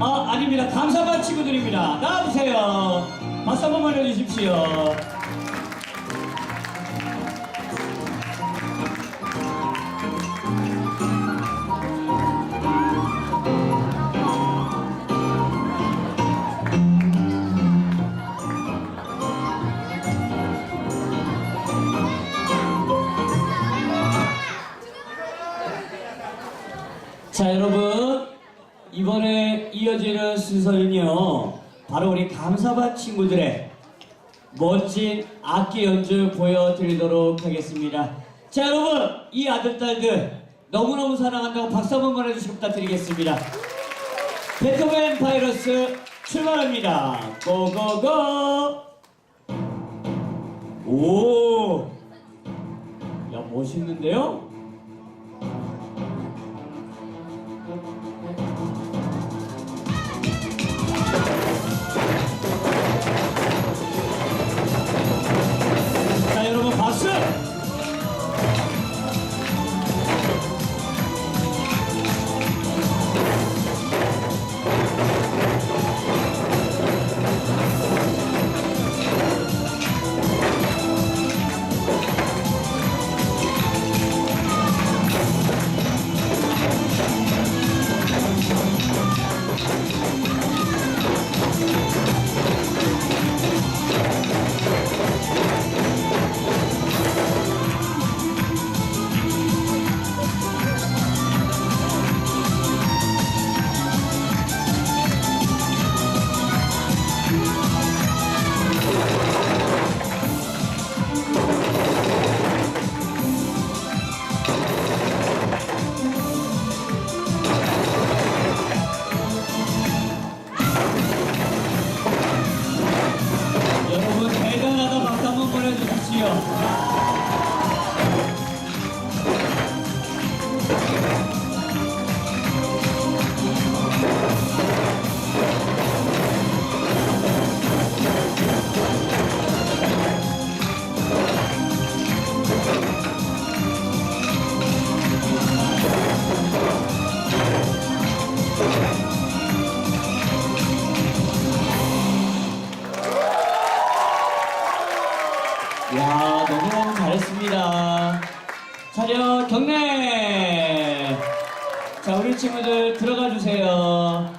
아, 아닙니다. 감사반 친구들입니다. 나와주세요. 박수 한 번만 해주십시오. 자, 여러분. 이번에 이어지는 순서는요. 바로 우리 감사반 친구들의 멋진 악기 연주 보여드리도록 하겠습니다. 자, 여러분. 이 아들딸들 너무너무 사랑한다고 박수 한 번만 해주시고 부탁드리겠습니다. 베토벤 바이러스 출발합니다. 고고고! 오! 야, 멋있는데요? 야 너무너무 잘했습니다. 차렷 경례. 자 우리 친구들 들어가 주세요.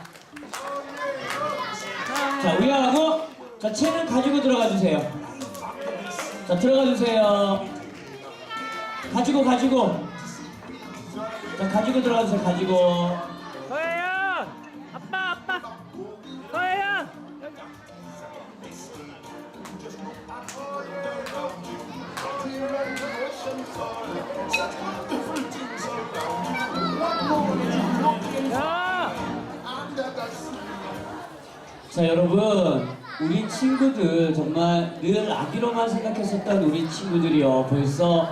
자 우리하고 자 채는 가지고 들어가 주세요. 자 들어가 주세요. 가지고 가지고. 자 가지고 들어가 주세요. 가지고. 서혜연! 아빠 아빠! 서혜연! 야! 자 여러분 우리 친구들 정말 늘 아기로만 생각했었던 우리 친구들이요. 벌써